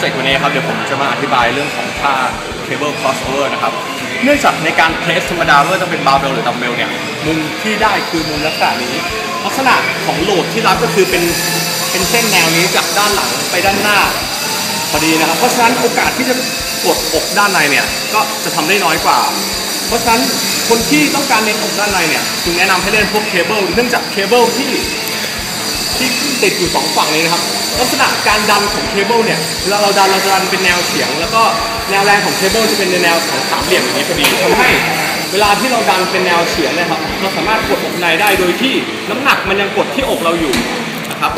ษวันนี้ครับเดี๋ยวผมจะมาอธิบายเรื่องของค่า cable crossover นะครับ เนื่องจากในการเพรสธรรมดาไม่ว่าจะเป็นบาร์เบลหรือดัมเบลเนี่ย มุมที่ได้คือมุมลักษณะนี้ ลักษณะของโหลดที่รับก็คือเป็นเป็นเส้นแนวนี้จากด้านหลังไปด้านหน้าพอดีนะครับ เพราะฉะนั้นโอกาสที่จะกดอกด้านในเนี่ยก็จะทำได้น้อยกว่า เพราะฉะนั้นคนที่ต้องการเน้นอกด้านในเนี่ยจึงแนะนำให้เล่นพวกเคเบิลเนื่องจากเคเบิลที่ ที่ติดอยู่สองฝั่งเลยนะครับ ลักษณะการดันของเคเบิลเนี่ยเวลาเราดันเราจะดันเป็นแนวเฉียง แล้วก็แนวแรงของเคเบิลจะเป็นในแนวของสามเหลี่ยมอย่างนี้พอดีทำให้เวลาที่เราดันเป็นแนวเฉียงนี่ยครับ เราสามารถกดอกในได้โดยที่น้ำหนักมันยังกดที่อกเราอยู่นะครับ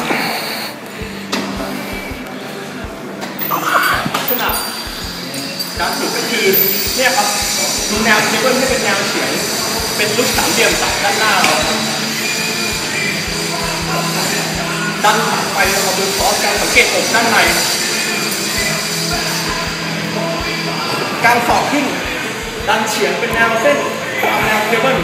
ลักษณะการฝึกก็คือเนี่ยครับดูแนวเคเบิลให้เป็นแนวเฉียงเป็นรูปสามเหลี่ยมจากด้านหน้าเรา ดันขาไปนะครับโดยเฉพาะการสังเกตอกด้านในการสอบขึ้นดันเฉียงเป็นแนวเส้นตามแนวเคเบิล